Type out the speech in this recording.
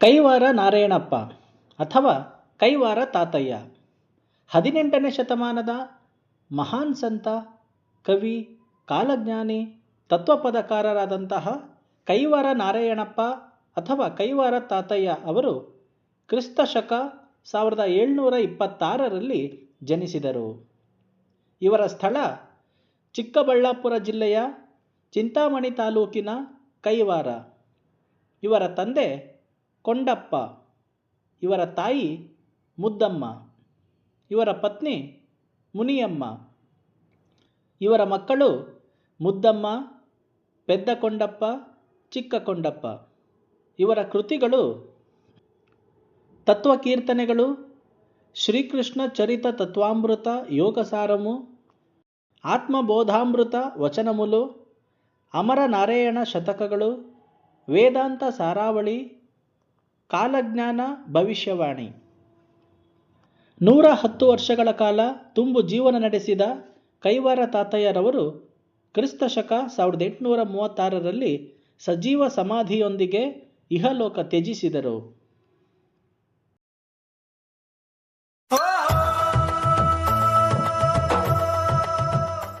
ಕೈವಾರ ನಾರಾಯಣಪ್ಪ ಅಥವಾ ಕೈವಾರ ತಾತಯ್ಯ. ಹದಿನೆಂಟನೇ ಶತಮಾನದ ಮಹಾನ್ ಸಂತ, ಕವಿ, ಕಾಲಜ್ಞಾನಿ, ತತ್ವಪದಕಾರರಾದಂತಹ ಕೈವಾರ ನಾರಾಯಣಪ್ಪ ಅಥವಾ ಕೈವಾರ ತಾತಯ್ಯ ಅವರು ಕ್ರಿಸ್ತ ಶಕ ಸಾವಿರದ ಏಳ್ನೂರ ಇಪ್ಪತ್ತಾರರಲ್ಲಿ ಜನಿಸಿದರು. ಇವರ ಸ್ಥಳ ಚಿಕ್ಕಬಳ್ಳಾಪುರ ಜಿಲ್ಲೆಯ ಚಿಂತಾಮಣಿ ತಾಲೂಕಿನ ಕೈವಾರ. ಇವರ ತಂದೆ ಕೊಂಡಪ್ಪ, ಇವರ ತಾಯಿ ಮುದ್ದಮ್ಮ, ಇವರ ಪತ್ನಿ ಮುನಿಯಮ್ಮ, ಇವರ ಮಕ್ಕಳು ಮುದ್ದಮ್ಮ, ಪೆದ್ದ ಕೊಂಡಪ್ಪ, ಚಿಕ್ಕ ಕೊಂಡಪ್ಪ. ಇವರ ಕೃತಿಗಳು ತತ್ವಕೀರ್ತನೆಗಳು ಶ್ರೀಕೃಷ್ಣ ಚರಿತ ತತ್ವಾಮೃತ, ಯೋಗಸಾರಮು, ಆತ್ಮಬೋಧಾಮೃತ ವಚನಮುಲು ಅಮರ ನಾರಾಯಣ ಶತಕಗಳು, ವೇದಾಂತ ಸಾರಾವಳಿ ಕಾಲಜ್ಞಾನ, ಭವಿಷ್ಯವಾಣಿ. ನೂರ ಹತ್ತು ವರ್ಷಗಳ ಕಾಲ ತುಂಬು ಜೀವನ ನಡೆಸಿದ ಕೈವಾರ ತಾತಯ್ಯರವರು ಕ್ರಿಸ್ತ ಶಕ ಸಾವಿರದ ಎಂಟುನೂರ ಮೂವತ್ತಾರರಲ್ಲಿ ಸಜೀವ ಸಮಾಧಿಯೊಂದಿಗೆ ಇಹಲೋಕ ತ್ಯಜಿಸಿದರು.